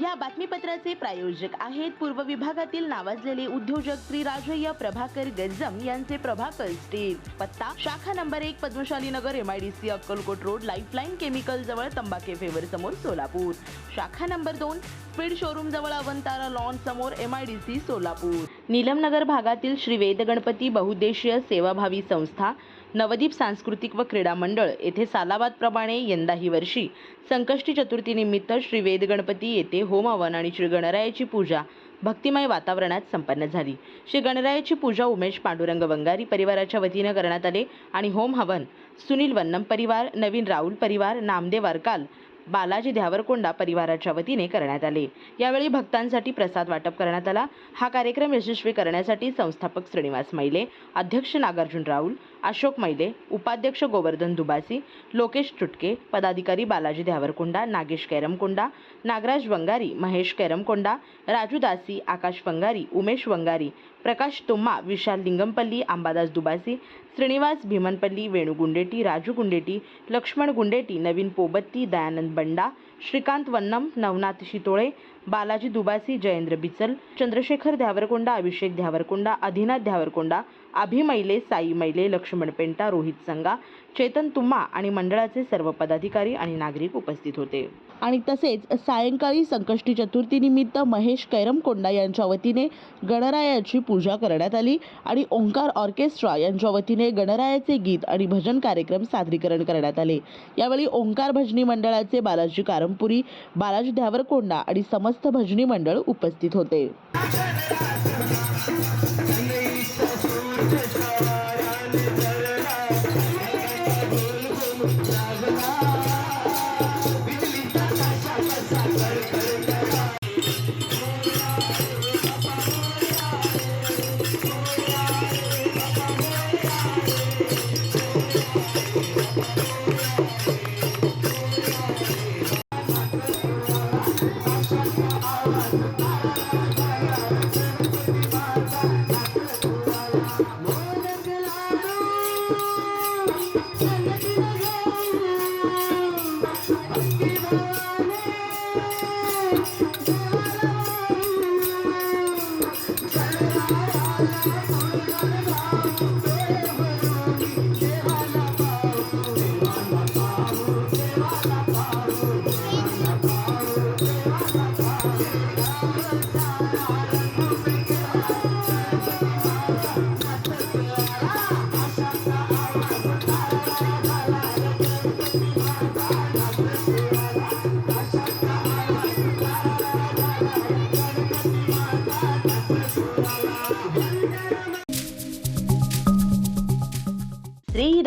या बातमीपत्राचे प्रायोजक आहेत पूर्व विभागातील नावाजलेले उद्योजक श्री राजय्य प्रभाकर गज्जम यांचे प्रभाकर स्टील पत्ता शाखा नंबर एक Padmashali Nagar M I D C Akkalkot road lifeline chemical जवळ तंबाखे फेवर समोर सोलापूर. शाखा नंबर दोन स्पीड शोरूम जवळ अवंतारा लॉन समोर सी सोलापूर. नीलमनगर भागातील श्री वेद गणपती बहुद्देशीय सेवाभावी संस्था नवदीप सांस्कृतिक व क्रीडा मंडळ येथे सालाबादप्रमाणे यंदाही वर्षी संकष्टी चतुर्थीनिमित्त श्री वेद गणपती येथे होम हवन आणि श्री गणरायाची पूजा भक्तिमय वातावरणात संपन्न झाली. श्री गणरायाची पूजा उमेश पांडुरंग वंगारी परिवाराच्या वतीनं करण्यात आले आणि होम हवन सुनील वन्नम परिवार नवीन राऊल परिवार नामदेव अरकाल बालाजी ध्यावरकोंडा परिवाराच्या वतीने करण्यात आले. यावेळी भक्तांसाठी प्रसाद वाटप करण्यात आला. हा कार्यक्रम यशस्वी करण्यासाठी संस्थापक श्रीनिवास मैले अध्यक्ष नागार्जुन राऊल अशोक मैले उपाध्यक्ष गोवर्धन दुबासी लोकेश चुटके पदाधिकारी बालाजी ध्यावरकोंडा नागेश कैरमकोंडा नागराज वंगारी महेश कैरमकोंडा राजू दासी आकाश वंगारी उमेश वंगारी प्रकाश तुम्मा विशाल लिंगमपल्ली अंबादास दुबासी श्रीनिवास भीमनपल्ली वेणू गुंडेटी राजू गुंडेटी लक्ष्मण गुंडेटी नवीन पोबत्ती दयानंद बंडा श्रीकांत वन्नम नवनाथ शितोळे बालाजी दुबासी जयेंद्र बिचल चंद्रशेखर ध्यावरकोंडा अभिषेक ध्यावरकोंडा अधिनाथ ध्यावरकोंडा अभिमैले साई मैले लक्ष्मण पेंटा रोहित संगा चेतन तुम्मा आणि मंडळाचे सर्व पदाधिकारी आणि नागरिक उपस्थित होते. आणि तसेच सायंकाळी संकष्टी चतुर्थीनिमित्त महेश कैरमकोंडा यांच्या वतीने गणरायाची पूजा करण्यात आली आणि ओंकार ऑर्केस्ट्रा यांच्या वतीने गणरायाचे गीत आणि भजन कार्यक्रम सादरीकरण करण्यात आले. यावेळी ओंकार भजनी मंडळाचे बालाजी कारंपुरी बालाजी ध्यावरकोंडा आणि समस्त भजनी मंडळ उपस्थित होते. श्री